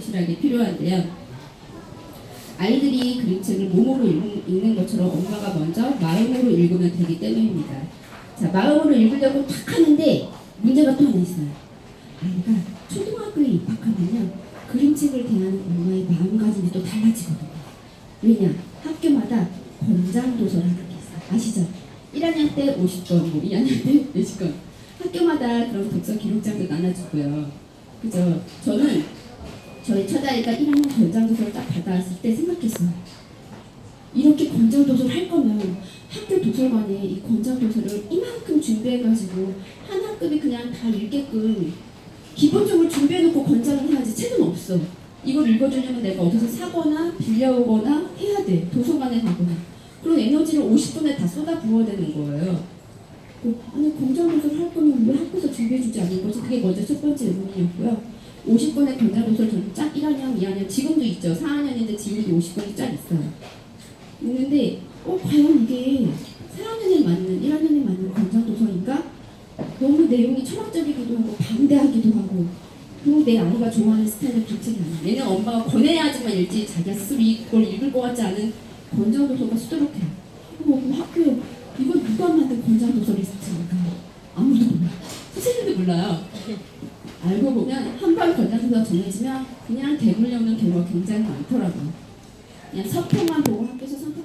실하게 필요한데요. 아이들이 그림책을 몸으로 읽- 읽는 것처럼 엄마가 먼저 마음으로 읽으면 되기 때문입니다. 자, 마음으로 읽으려고 탁 하는데 문제가 또 하나 있어요. 아이가 초등학교에 입학하면요. 그림책을 대하는 엄마의 마음가짐이 또 달라지거든요. 왜냐? 학교마다 권장 도서라는 게 있어요. 아시죠? 1학년 때 50권, 뭐 2학년 때 40권. 학교마다 그런 독서 기록장도 나눠주고요. 그죠? 저는 저희 첫아이가 1학년 권장도서를 딱 받아왔을 때 생각했어요. 이렇게 권장도서를 할 거면 학교 도서관에 이 권장도서를 이만큼 준비해가지고 한 학급이 그냥 다 읽게끔 기본적으로 준비해놓고 권장을 해야지 책은 없어. 이걸 읽어주려면 내가 어디서 사거나 빌려오거나 해야 돼. 도서관에 가거나. 그런 에너지를 50분에 다 쏟아 부어야 되는 거예요. 그, 아니 권장도서를 할 거면 왜 학교에서 준비해주지 않는 거지? 그게 먼저 첫 번째 의문이었고요. 50권의 권장도서를 저는 쫙 1학년, 2학년, 지금도 있죠. 4학년인데 지금도 50권이 쫙 있어요. 있는데, 어, 과연 이게 4학년에 맞는, 1학년에 맞는 권장 도서인가? 너무 내용이 철학적이기도 하고, 방대하기도 하고, 그리고 내 아이가 좋아하는 스타일의 글책이 아니야. 얘는 엄마가 권해야지만 읽지, 자기가 스스로 이걸 읽을 것 같지 않은 권장 도서가 수두룩해. 어머, 그럼 학교에 이건 누가 만든 권장 도서 리스트인가? 아무도 몰라. 선생님도 몰라요. 알고 보면 한번 권장도서 정해지면 그냥 대물려오는 경우가 굉장히 많더라고요. 그냥 서평만 보고 학교에서 선택